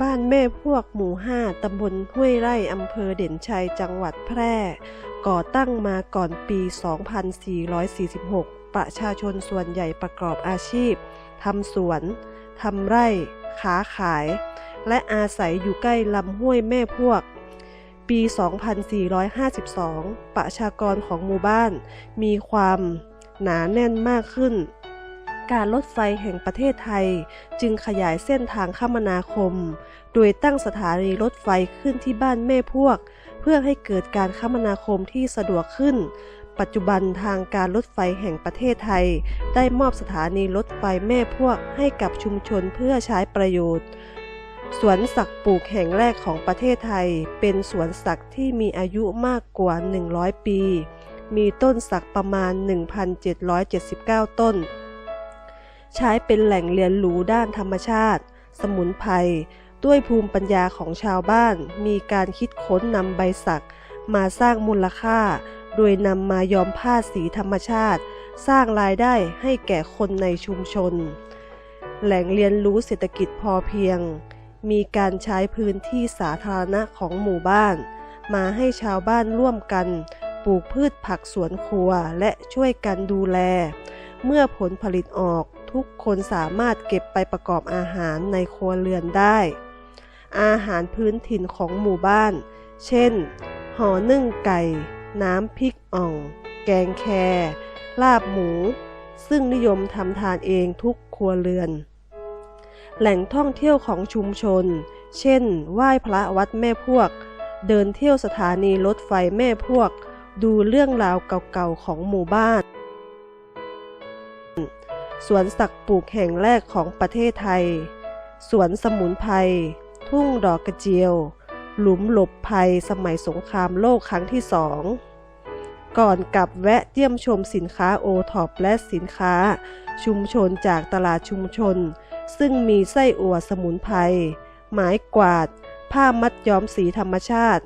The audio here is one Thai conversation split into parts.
บ้านแม่พวกหมู่5ตำบลห้วยไร่อำเภอเด่นชัยจังหวัดแพร่ ก่อตั้งมาก่อนปี 2446 ประชาชนส่วนใหญ่ประกอบอาชีพ ทำสวน ทำไร่ค้าขาย และอาศัยอยู่ใกล้ลำห้วยแม่พวก ปี 2452 ประชากรของหมู่บ้าน มีความหนาแน่นมากขึ้น การรถไฟแห่งประเทศไทย จึงขยายเส้นทางคมนาคม โดยตั้งสถานีรถไฟขึ้นที่บ้านแม่พวก เพื่อให้เกิดการคมนาคมที่สะดวกขึ้น ปัจจุบันทางการรถไฟแห่งประเทศไทย ได้มอบสถานีรถไฟแม่พวกให้กับชุมชนเพื่อใช้ประโยชน์สวนสัตว์ปลูกแห่งแรกของประเทศไทย เป็นสวนสัตว์ที่มีอายุมากกว่า 100 ปี มีต้นสักประมาณ 1,779 ต้น ใช้เป็นแหล่งเรียนรู้ด้านธรรมชาติ สมุนไพรด้วยภูมิปัญญาของชาวบ้าน มีการคิดค้นนำใบสัก มาสร้างมูลค่า โดยนำมาย้อมผ้าสีธรรมชาติ สร้างรายได้ให้แก่คนในชุมชน แหล่งเรียนรู้เศรษฐกิจพอเพียง มีการใช้พื้นที่สาธารณะของหมู่บ้าน มาให้ชาวบ้านร่วมกัน ปลูกพืชผักสวนครัวและช่วยกันดูแล เมื่อผลผลิตออกทุกคนสามารถเก็บไปประกอบอาหารในครัวเรือนได้ อาหารพื้นถิ่นของหมู่บ้าน เช่น ห่อนึ่งไก่ น้ำพริกอ่อง แกงแครลาบหมู ซึ่งนิยมทำทานเองทุกครัวเรือน แหล่งท่องเที่ยวของชุมชน เช่น ไหว้พระวัดแม่พวก เดินเที่ยวสถานีรถไฟแม่พวก ดูเรื่องราวเก่าๆของหมู่บ้าน สวนสักปลูกแห่งแรกของประเทศไทย สวนสมุนไพร ทุ่งดอกกระเจียว หลุมหลบภัยสมัยสงครามโลกครั้งที่สอง ก่อนกลับแวะเยี่ยมชมสินค้าโอท็อปและสินค้า ชุมชนจากตลาดชุมชน ซึ่งมีไส้อั่วสมุนไพร ไม้กวาด ผ้ามัดย้อมสีธรรมชาติ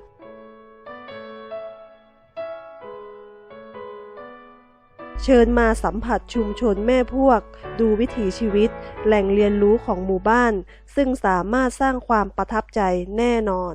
เชิญมาสัมผัสชุมชนแม่พวก ดูวิถีชีวิต แหล่งเรียนรู้ของหมู่บ้าน ซึ่งสามารถสร้างความประทับใจแน่นอน